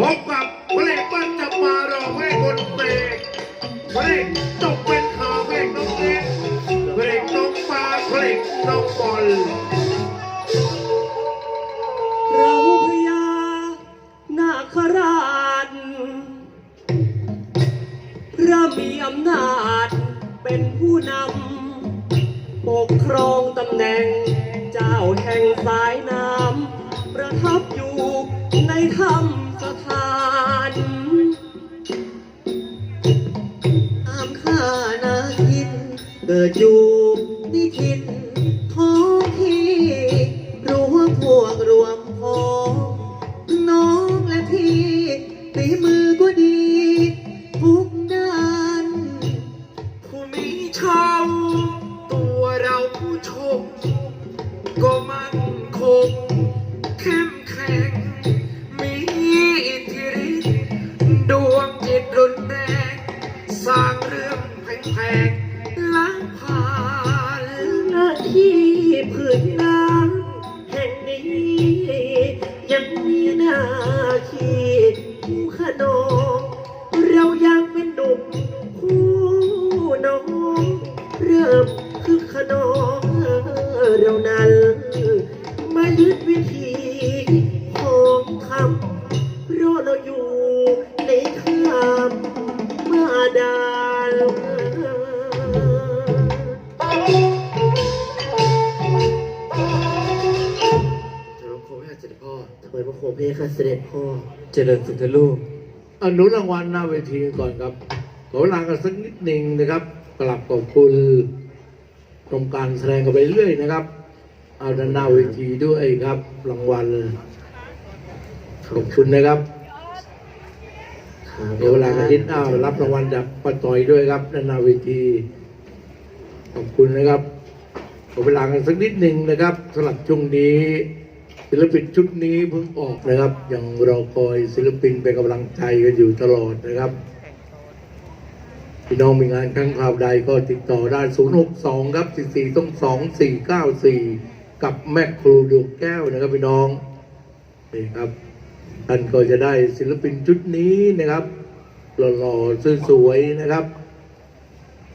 พบกับเพลงปั้นจะมารอให้คนเตกเพลงตกเป็น เกิดอยู่นิทินท้องที่รวมพวกรวมพ้องน้องและพี่ตีมือก็ดีทุกด้านผู้มีชาวตัวเราผู้ชม ก็มั่นคงเข้มแข็ง มีอิทธิฤทธิ์ดวงจิตรุนแรง สร้างเรื่องแพงๆล้าง ผ่านหน้าที่พื้นนา ถวายพระโคมให้ข้าเสด็จพ่อ เจริญสุขเถอะลูกอนุรางวัลหน้าเวทีก่อนครับ ขอเวลากันสักนิดหนึ่งนะครับกลับขอบคุณกรมการแสดงกันไปเรื่อยนะครับ เอาด้านหน้าเวทีด้วยครับ รางวัลขอบคุณนะครับเดี๋ยวเวลากันนิดอ้าวรับรางวัลจากป้าต่อยด้วยครับด้านหน้าเวที ขอบคุณนะครับขอเวลากันสักนิดหนึ่งนะครับสำหรับช่วงนี้ ศิลปินชุดนี้เพิ่งออกนะครับยังรอคอยศิลปินเป็นกำลังใจกันอยู่ตลอดนะครับพี่น้องมีงานครั้งคราวใดก็ติดต่อได้ 062 ครับ 44ต้อง2494 กับแม่ครูดวงแก้วนะครับพี่น้องนี่ครับท่านก็จะได้ศิลปินชุดนี้นะครับหล่อๆสวยๆนะครับ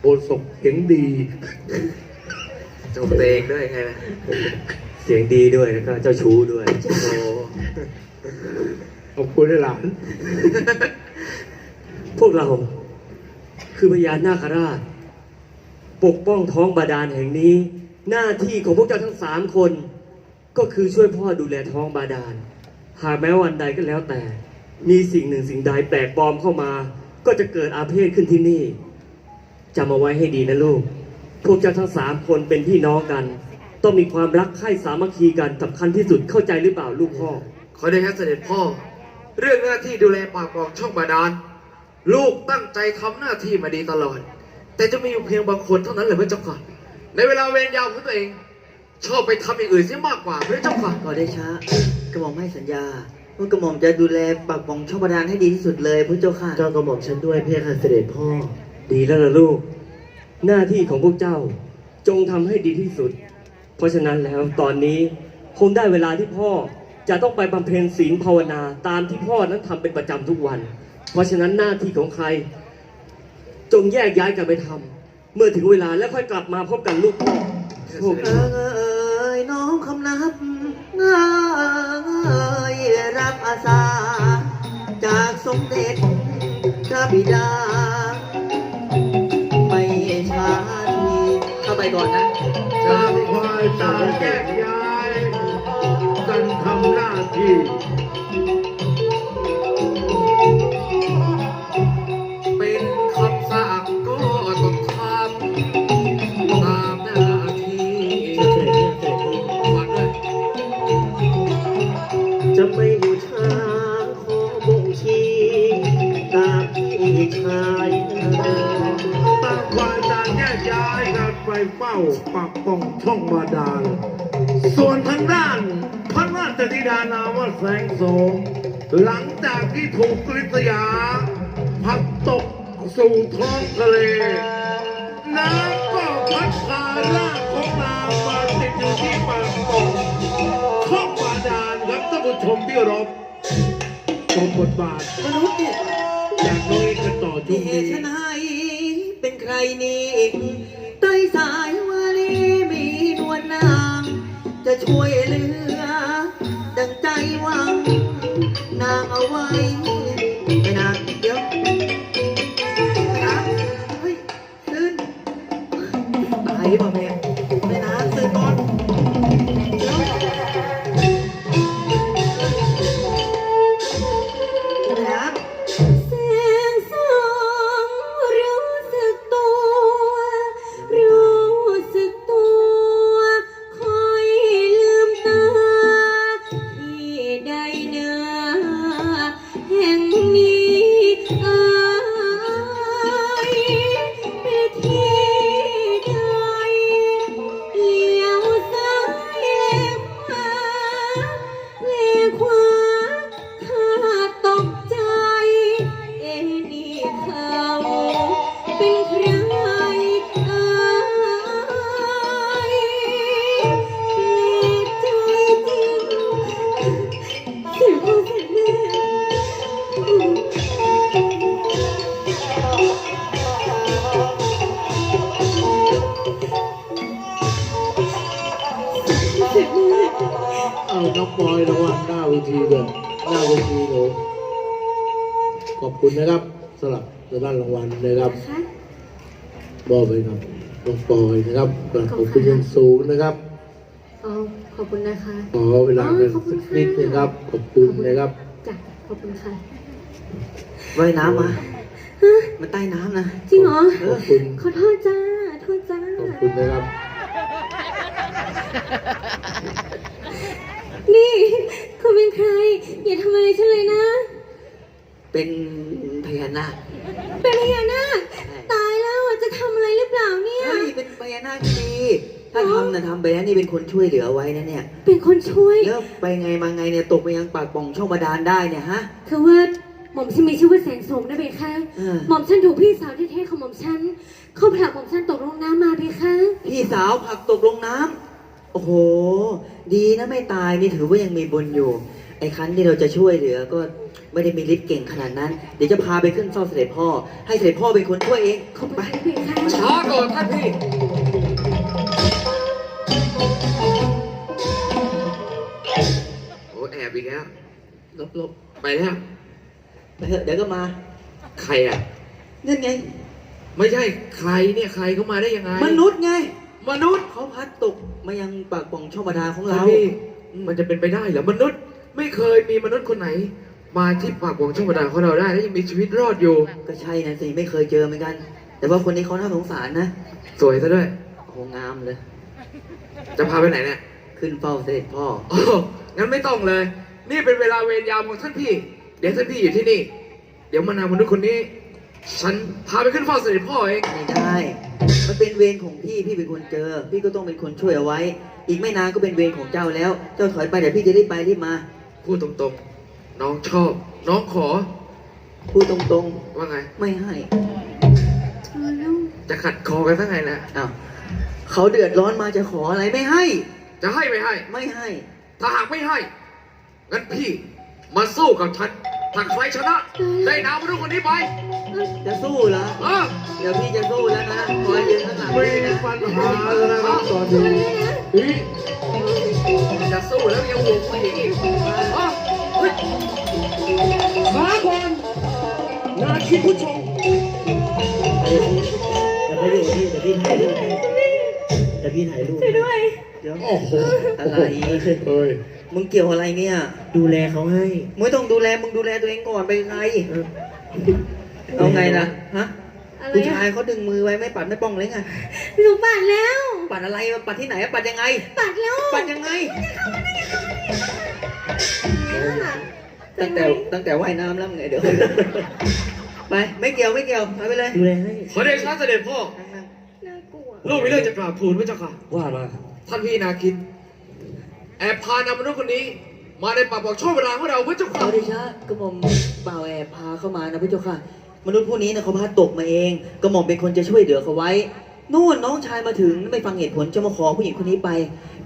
โอศกเสียงดีจงเตงด้วยไงนะ เสียงดีด้วยแล้วก็เจ้าชู้ด้วย โอ้ขอบคุณหลานพวกเรา คือพญานาคราช ปกป้องท้องบาดาลแห่งนี้ หน้าที่ของพวกเจ้าทั้งสามคน ก็คือช่วยพ่อดูแลท้องบาดาล หากแม้วันใดก็แล้วแต่ มีสิ่งหนึ่งสิ่งใดแปลกปลอมเข้ามา ก็จะเกิดอาเพศขึ้นที่นี่จำเอาไว้ให้ดีนะลูก พวกเจ้าทั้งสามคนเป็นพี่น้องกัน ต้องมีความรักใคร่สามัคคีกันสำคัญที่สุดเข้าใจหรือเปล่าลูกพ่อ ขอได้ครับเสด็จพ่อ เรื่องหน้าที่ดูแลปากบอกช่องบาดาลลูกตั้งใจทำหน้าที่มาดีตลอด แต่จะมีอยู่เพียงบางคนเท่านั้นแหละพระเจ้าค่ะ ในเวลาเวรยามของตัวเอง ชอบไปทำอย่างอื่นเสียมากกว่าพระเจ้าค่ะขอได้ช้ากระหม่อมให้สัญญาว่ากระหม่อมจะดูแลปากป่องช่องบาดาลให้ดีที่สุดเลยพระเจ้าค่ะก็กระหม่อมฉันด้วยเพื่อข้าเสด็จพ่อ ดีแล้วล่ะลูก หน้าที่ของพวกเจ้าจงทำให้ดีที่สุด เพราะฉะนั้นแล้วตอนนี้คงได้เวลาที่พ่อจะต้องไปบำเพ็ญศีลภาวนาตามที่พ่อนั้นทำเป็นประจำทุกวัน เพราะฉะนั้นหน้าที่ของใคร จงแยกย้ายกันไปทำเมื่อถึงเวลาแล้วค่อยกลับมาพบกันลูกพ่อโชคเอดียน้องคำนับเอยรับอาสา จากสมเด็จพระบิดา ก่อนนะต่างฝ่ายต่างแยกย้ายกันทำหน้าที่ กันไปเฝ้าปักป้องช่องบาดาล ส่วนทางด้านพระราชธิดานามว่าแสงโสมหลังจากที่ถูกกฤษยาพัดตกสู่ท้องทะเลน้ำก็พัดพาร่างของนางมาติดอยู่ที่ปากป่องช่องบาดาลครับท่านผู้ชมที่รบชมบทบาทมนุษย์เนี่ยจากน้องเอกกันต่อช่วงเหนี้ตุไฉนเป็นใครนี่ ใต้สายวาลีมีนวลนาง จะช่วยเหลือ ดังใจหวัง นางเอาไว้ไอ้นางเดี๋ยวไอ้นางเฮ้ยตื่นตายหรือเปล่าแม่ มอบไปครับน้องปอยนะครับขอบคุณอยังสูงนะครับ อ๋อขอบคุณนะคะ ขอเวลาเป็นสักนิดนะครับ ขอบคุณนะครับ จ้ะ ขอบคุณค่ะ ว่ายน้ำมา มันใต้น้ำนะ จริงเหรอ ขอบคุณขอโทษจ้าโทษจ้า ขอบคุณนะครับ นี่คุณเป็นใคร อย่าทำอะไรฉันเลยนะ เป็นพญานาค เป็นพญานาคตายแล้วอะจะ ทำอะไรหรือเปล่าเนี่ย เฮ้ยเป็นพญานาคที่ดีถ้าทำนะทำไปนะนี่เป็นคนช่วยเหลือไว้นะเนี่ยเป็นคนช่วย แล้วไปไงมาไงเนี่ยตกไปยังปากป่องช่องบาดาลได้เนี่ยฮะ คือว่าหม่อมฉันมีชื่อว่าแสงสมนะเบคะเออ หม่อมฉันถูกพี่สาวแท้ๆของหม่อมฉันเขาผลักหม่อมฉันตกลงน้ำมาเบคะพี่สาวผลักตกลงน้ำโอ้โห ดีนะไม่ตายนี่ถือว่ายังมีบุญอยู่ ไอ้ครั้นที่เราจะช่วยเหลือก็ ไม่ได้มีฤทธิ์เก่งขนาดนั้น เดี๋ยวจะพาไปขึ้นเฝ้าเสด็จพ่อ ให้เสด็จพ่อเป็นคนช่วยเองขอบคุณไปนะเบคะช้าก่อนท่านพี่ โอ้แอบอีกแล้วลบลบไปแล้วไปเถอะเดี๋ยวก็มา ใครอะ นั่นไง ไม่ใช่ใครเนี่ยใครเข้ามาได้ยังไงมนุษย์ไง มนุษย์เขาพัดตกมายังปากป่องช่องบาดาลของท่านเรา พี่มันจะเป็นไปได้เหรอมนุษย์ ไม่เคยมีมนุษย์คนไหน มาที่ปากของช่องบาดาลของเราได้แล้วยังมีชีวิตรอดอยู่ ก็ใช่นะสิไม่เคยเจอเหมือนกัน แต่ว่าคนนี้เขาน่าสงสารนะสวยซะด้วย โอ้โหงามเลย จะพาไปไหนเนี่ยขึ้นเฝ้าเสด็จพ่อ โอ้งั้นไม่ต้องเลย นี่เป็นเวลาเวรยามของท่านพี่ เดี๋ยวท่านพี่อยู่ที่นี่ เดี๋ยวมานามนุษย์คนนี้ ฉันพาไปขึ้นเฝ้าเสด็จพ่อเองไม่ได้ มันเป็นเวรของพี่ พี่เป็นคนเจอ พี่ก็ต้องเป็นคนช่วยเอาไว้ อีกไม่นานก็เป็นเวรของเจ้าแล้ว เจ้าถอยไปเดี๋ยวพี่จะรีบไปรีบมา พูดตรงๆ น้องชอบ น้องขอพูดตรงว่าไง ๆ ไม่ให้เออแล้วจะขัดคอกันทั้งไงนะอ้าวเขาเดือดร้อนมาจะขออะไรไม่ให้ จะให้ไม่ให้ ไม่ให้ ถ้าหากไม่ให้ งั้นพี่มาสู้กับฉันถ้าใครชนะ ได้นามมนุษย์คนนี้ไปจะสู้เหรอ เออ เดี๋ยวพี่จะสู้แล้วนะคอยยืนข้างหลังมีพี่นะปัญหาแล้วนะครับตอนนี้เฮ้ยจะสู้แล้วยังห่วงผู้หญิงอีกเออ เฮ้ยช้าก่อนนาคิดผู้ชมเดี๋ยวไปดูพี่เดี๋ยวพี่ถ่ายรูปเดี๋ยวพี่ถ่ายรูปช่วยด้วย เดี๋ยวโอ้โหอะไรเฮ้ยมึงเกี่ยวอะไรเนี่ย ดูแลเขาให้ไม่ต้องดูแลมึงดูแลตัวเองก่อนไปใครเอาไงล่ะฮะอะไรผู้ชายอะเขาดึงมือไว้ไม่ปัดไม่ป้องเลยไงหนูปัดแล้ว ปัดอะไรปัดที่ไหนอะปัดยังไง ปัดแล้ว ปัดยังไงเนี่ย ตั้งแต่ตั้งแต่ว่ายน้ำแล้วไงเดี๋ยว ไปไม่เกี่ยวไม่เกี่ยวไปไปเลยดูแลให้ขอเดชะเสด็จพ่อนั่งน่ากลัวลูกมีเรื่องจะกราบทูลพระเจ้าค่ะ ว่ามาท่านพี่นาคิน แอบพานามนุษย์คนนี้ มาในป่าบอกช่องเวลาของเราพระเจ้าๆค่ะเอาดิชะกระหม่อมเป่าแอบพาเข้ามานะพี่เจ้าค่ะ มนุษย์ผู้นี้นะเขาพาตกมาเองกระหม่อมเป็นคนจะช่วยเหลือเขาไว้ นู่นน้องชายมาถึงไม่ฟังเหตุผลจะมาขอผู้หญิงคนนี้ไป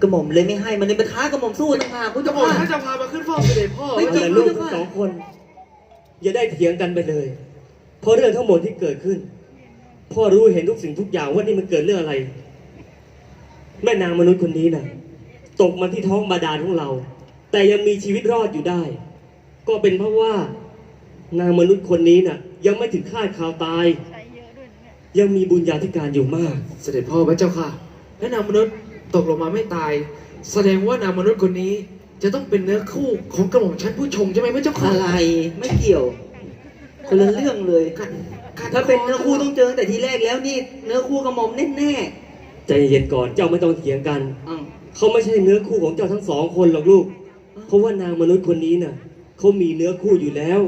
กระหม่อมเลยไม่ให้มันเลยมาท้ากระหม่อมสู้ต่างหากพี่จะเจ้าบอกค่ะท่านจะพามาขึ้นเฝ้าเสด็จพ่อไม่เอาจริงแต่ลูกทั้งสองคน อย่าได้เถียงกันไปเลย เพราะเรื่องทั้งหมดที่เกิดขึ้น พ่อรู้เห็นทุกสิ่งทุกอย่างว่านี่มันเกิดเรื่องอะไร แม่นางมนุษย์คนนี้น่ะตกมาที่ท้องบาดาลของเรา แต่ยังมีชีวิตรอดอยู่ได้ ก็เป็นเพราะว่านางมนุษย์คนนี้น่ะ ยังไม่ถึงคาดข่าวตาย ยังมีบุญญาธิการอยู่มาก เสด็จพ่อพระเจ้าค่ะ และนางมนุษย์ตกลงมาไม่ตาย แสดงว่านางมนุษย์คนนี้ จะต้องเป็นเนื้อคู่ของกระหม่อมชั้นผู้ชงใช่ไหมพระเจ้าค่ะอะไรไม่เกี่ยวคนละเรื่องเลยการการถ้าเป็นเนื้อคู่ต้องเจอตั้งแต่ทีแรกแล้วนี่เนื้อคู่กระหม่อมแน่ใจเย็นก่อนเจ้าไม่ต้องเถียงกัน ๆอ้าวเขาไม่ใช่เนื้อคู่ของเจ้าทั้งสองคนหรอกลูก เพราะว่านางมนุษย์คนนี้น่ะเขามีเนื้อคู่อยู่แล้ว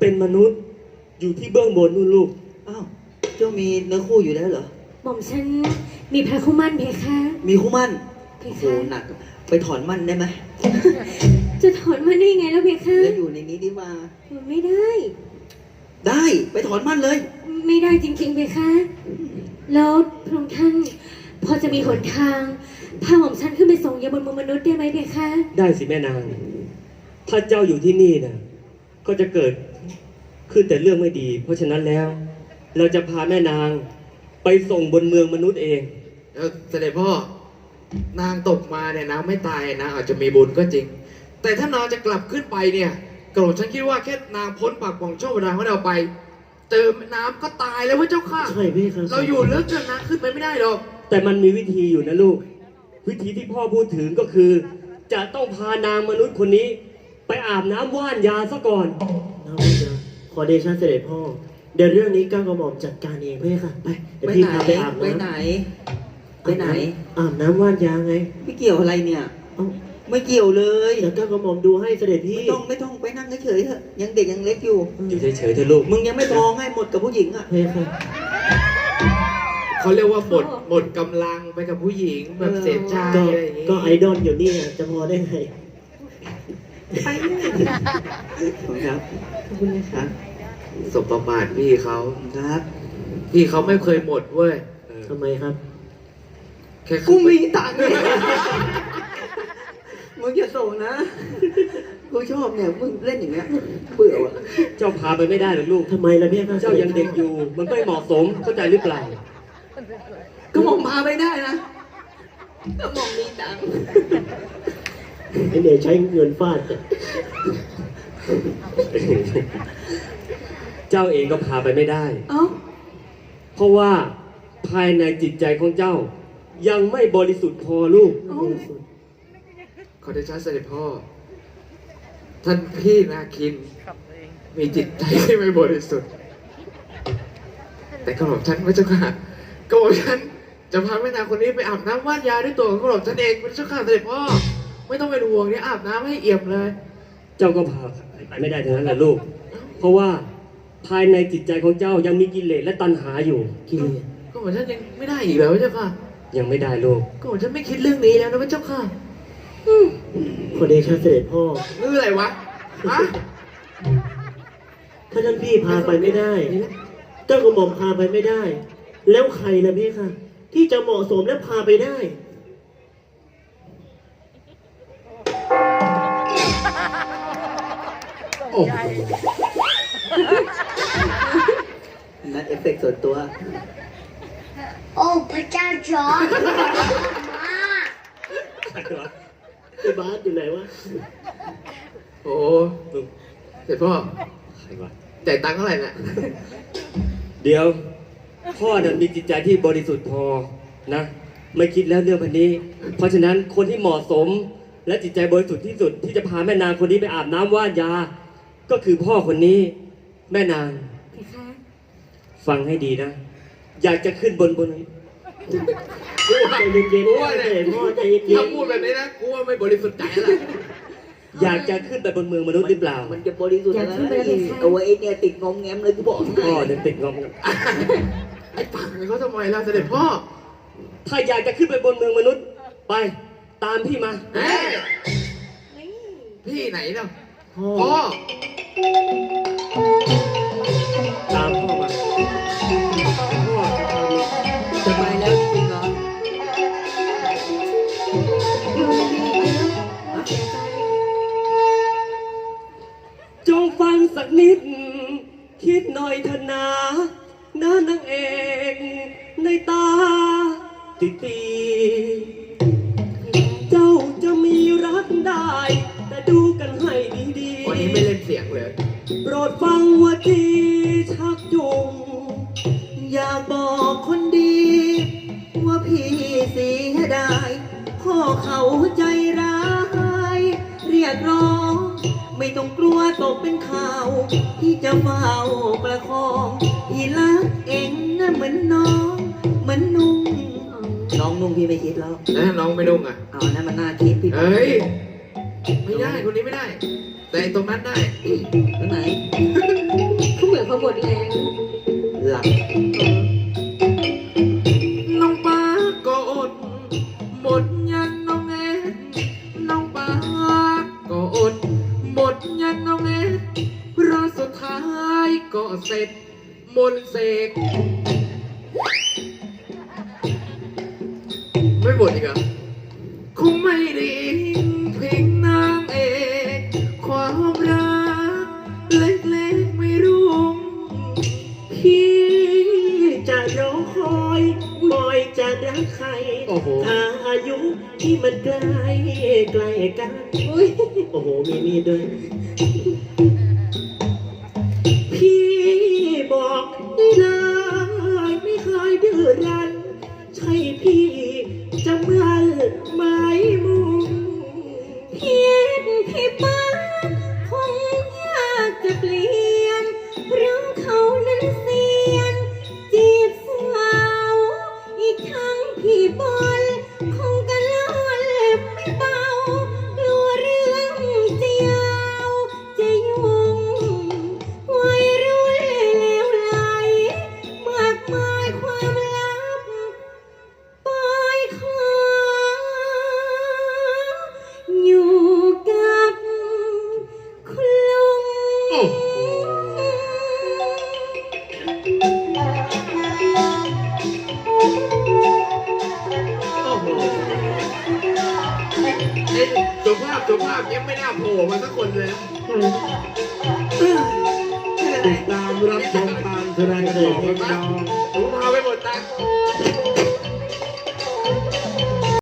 เป็นมนุษย์อยู่ที่เบื้องบนนู่นลูก อ้าวเจ้ามีเนื้อคู่อยู่แล้วเหรอ หม่อมฉันมีพระคุมันเพคะ มีคู่มั่นเพโอ้โหคะหนัก ไปถอนมั่นได้ไหมจะถอนมันได้ไงแล้วเพคะแล้วอยู่ในนี้ดีกว่า มันไม่ได้ ได้ไปถอนมั่นเลย ไม่ได้จริงๆเพคะ แล้วพระองค์ท่านพอจะมีหนทางพาหม่อมฉันขึ้นไปส่งยาบนเมืองมนุษย์ได้ไหมเพคะ ได้สิแม่นาง ถ้าเจ้าอยู่ที่นี่น่ะก็จะเกิดขึ้นแต่เรื่องไม่ดี เพราะฉะนั้นแล้ว เราจะพาแม่นางไปส่งบนเมืองมนุษย์เอง แล้วเสด็จพ่อนางตกมาเนี่ยนางไม่ตายนางอาจจะมีบุญก็จริง แต่ถ้านางจะกลับขึ้นไปเนี่ยกระหม่อมฉันคิดว่าแค่นางพ้นปากป่องช่องบาดาลของเราไป เติมน้ำก็ตายแล้วพระเจ้าค่ะ ใช่พี่ครับ เราอยู่ลึกจนนางขึ้นไปไม่ได้หรอก แต่มันมีวิธีอยู่นะลูก วิธีที่พ่อพูดถึงก็คือ จะต้องพานางมนุษย์คนนี้ ไปอาบน้ำว่านยาซะก่อน น้ำยาขอเดชะเสด็จพ่อ เดี๋ยวเรื่องนี้ก้าวกระหม่อมจัดการเองเพื่อค่ะ ไปเดี๋ยวไปพี่ไหนพาไปอาบไปน้ำไหนไปไหน อาบน้ำว่านยาไงไม่เกี่ยวอะไรเนี่ย เอ้าไม่เกี่ยวเลยเดี๋ยวก้าวกระหม่อมดูให้เสด็จพี่ไม่ต้องไม่ต้องไปนั่งเฉยๆเถอะยังเด็กยังเล็กอยู่ อยู่เฉยๆเถอะลูกมึงยังไม่พอให้หมดกับผู้หญิงอะ เพื่อค่ะเขาเรียกว่าหมดหมดกำลังไปกับผู้หญิงแบบเสียใจก็อะไรอย่างงี้ก็ไอดอลอยู่นี่อะจะพอได้ไง ไปครับขอบคุณนะครับ สบประมาทพี่เขา ครับ พี่เขาไม่เคยหมดเว้ย ทำไมครับ แค่กูขึ้นไปมีตังค์เนี่ยมึงอย่าส่งนะ กูชอบเนี่ย มึงเล่นอย่างเงี้ย เบื่อว่ะ เจ้าพาไปไม่ได้หรอกลูก ทำไมล่ะพี่ค่ะเจ้ายังเด็กอยู่ มันไม่เหมาะสม เข้าใจหรือเปล่า ก็มองพาไปได้นะก็มองมีตังค์ไอเดี๋ยวใช้เงินฟาดอะ เจ้าเองก็พาไปไม่ได้ เอ้าเพราะว่าภายในจิตใจของเจ้า ยังไม่บริสุทธิ์พอลูกขอได้ช้าเสด็จพ่อ ท่านพี่นาคิน มีจิตใจที่ไม่บริสุทธิ์ แต่กระหม่อมฉันพระเจ้าค่ะกระหม่อมฉันจะพาแม่นางคนนี้ไปอาบน้ำว่านยาด้วยตัวของกระหม่อมฉันเองพระเจ้าค่ะเสด็จพ่อ ไม่ต้องเป็นห่วงเนี่ยอาบน้ำให้เอี่ยมเลย เจ้าก็พาไปไม่ได้ทั้งนั้นแหละลูก เพราะว่า ภายในจิตใจของเจ้ายังมีกิเลสและตัณหาอยู่กิเลสก็เหมือนฉันยังไม่ได้อีกแล้วพระเจ้าค่ะ ยังไม่ได้ลูกก็เหมือนฉันไม่คิดเรื่องนี้แล้วนะพระเจ้าค่ะขอเดชะเสด็จพ่อนี่อะไรวะฮะถ้าท่านพี่พาไปไม่ได้เจ้ากระหม่อมพาไปไม่ได้ แล้วใครล่ะพี่ค่ะ ที่จะเหมาะสมและพาไปได้โอ้ นัดเอฟเฟกต์ส่วนตัว โอ้พระเจ้าจอร์จมาไอ้บาสอยู่ไหนวะ โอ้เสด็จพ่อใครวะจ่ายตังค์เท่าไหร่น่ะ เดี๋ยว พ่อนั้นมีจิตใจที่บริสุทธิ์พอนะ ไม่คิดแล้วเรื่องพันนี้ เพราะฉะนั้นคนที่เหมาะสม และจิตใจบริสุทธิ์ที่สุดที่จะพาแม่นางคนนี้ไปอาบน้ำว่านยา ก็คือพ่อคนนี้ แม่นางเพคะ ฟังให้ดีนะ อยากจะขึ้นบนบนกูว่าใจเย็นกูๆว่าเสเนี่ยด็จพ่อใจเย็นถ้าพูดแบบนี้นะกูว่าไม่บริสุทธิ์ใจแล้วล่ะอยากจะขึ้นไปบนเมืองมนุษย์หรือเปล่ามันจะบริสุทธิ์อะไรเอาไว้เนี่ยติดงอมแงมเลยกูบอกให้พ่อเนี่ยติดงอมไอ้ปากเขาทำไมล่ะเสด็จพ่อถ้าอยากจะขึ้นไปบนเมืองมนุษย์ ไปตามพี่มาเฮ้ยพี่ไหนเนาะๆพ่อพ่อ ตามพ่อมา คิดหน่อยเถอะนะนะนางเอกในตาติตีเจ้าจะมีรักได้ แต่ดูกันให้ดีๆวันนี้ไม่เล่นเสียงเลยโปรดฟัง ต้องกลัวตกเป็นข่าว ที่จะเฝ้าประคองพี่รักเองนะเหมือนน้องเหมือนนุ่งน้องนุ่งพี่ไม่คิดแล้วนะน้องไม่นุ่งอะเอานะมันน่าคิดพี่เฮ้ยไม่ได้คนนี้ไม่ได้ แต่ตรงนั้นได้ตรงไหนเขาเหมือนเขาหมดแรงหลับ ก็เสร็จมนต์เสกไม่หมดอีกเหรอคงไม่ได้เพียงนางเอกความรักเล็กๆไม่รุ่งพี่จะรอคอยบอยจะรักใครโอ้โห ถ้าอายุที่มันใกล้ใกล้กันอุ้ยโอ้โห มีมีดด้วย